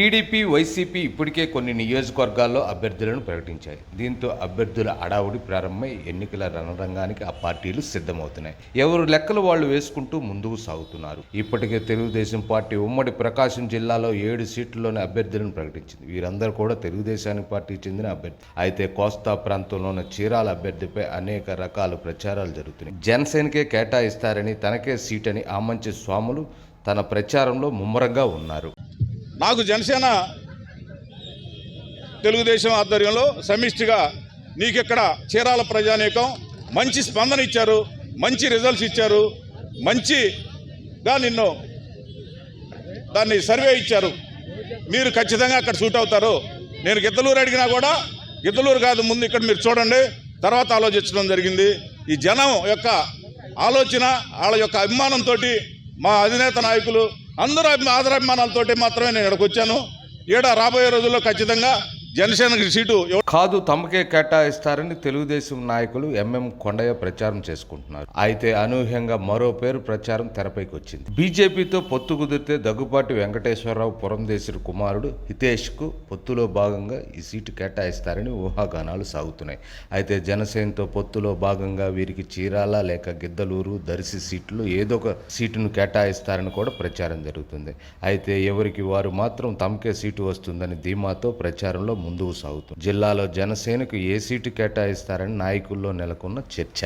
TDP YCP ఇప్పటికే కొన్ని నియోజకవర్గాల్లో అభ్యర్థులను ప్రకటించాయి. దీంతో అభ్యర్థుల అడావుడి ప్రారంభమై ఎన్నికల రణరంగానికి ఆ పార్టీలు సిద్ధమవుతున్నాయి. ఎవరు లెక్కలు వాళ్ళు వేసుకుంటూ ముందుకు సాగుతున్నారు. ఇప్పటికే తెలుగుదేశం పార్టీ ఉమ్మడి ప్రకాశం జిల్లాలో ఏడు సీట్లలోని అభ్యర్థులను ప్రకటించింది. వీరందరూ కూడా తెలుగుదేశానికి పార్టీకి చెందిన అభ్యర్థి. అయితే కోస్తా ప్రాంతంలోని చీరాల అభ్యర్థిపై అనేక రకాల ప్రచారాలు జరుగుతున్నాయి. జనసేనకే కేటాయిస్తారని తనకే సీట్ అని ఆమంచి స్వాములు తన ప్రచారంలో ముమ్మరంగా ఉన్నారు. నాకు జనసేన తెలుగుదేశం ఆధ్వర్యంలో సమిష్టిగా నీకెక్కడ చీరాల ప్రజానీకం మంచి స్పందన ఇచ్చారు మంచి రిజల్ట్స్ ఇచ్చారు మంచిగా నిన్ను దాన్ని సర్వే ఇచ్చారు. మీరు ఖచ్చితంగా అక్కడ సూట్ అవుతారు. నేను గిద్దలూరు అడిగినా కూడా గిద్దలూరు కాదు ముందు ఇక్కడ మీరు చూడండి తర్వాత ఆలోచించడం జరిగింది. ఈ జనం యొక్క ఆలోచన వాళ్ళ యొక్క అభిమానంతో మా అధినేత నాయకులు అందరూ ఆదరాభిమానాలతోటి మాత్రమే నేను ఇక్కడికి వచ్చాను. ఈడ రాబోయే రోజుల్లో ఖచ్చితంగా జనసేనకి సీటు కాదు తమకే కేటాయిస్తారని తెలుగుదేశం నాయకులు ఎంఎం కొండయ్య ప్రచారం చేసుకుంటున్నారు. అయితే అనూహ్యంగా మరో పేరు ప్రచారం తెరపైకి వచ్చింది. బీజేపీతో పొత్తు కుదిరితే దగ్గుపాటి వెంకటేశ్వరరావు పురంధేశ్వరి కుమారుడు హితేష్కు పొత్తులో భాగంగా ఈ సీటు కేటాయిస్తారని ఊహాగానాలు సాగుతున్నాయి. అయితే జనసేనతో పొత్తులో భాగంగా వీరికి చీరాల లేక గిద్దలూరు దర్శి సీట్లు ఏదో ఒక సీటును కేటాయిస్తారని కూడా ప్రచారం జరుగుతుంది. అయితే ఎవరికి వారు మాత్రం తమకే సీటు వస్తుందని ధీమాతో ప్రచారంలో ముందుకు సాగుతుంది. జిల్లాలో జనసేనకు ఏ సీటు కేటాయిస్తారని నాయకుల్లో నెలకొన్న చర్చ.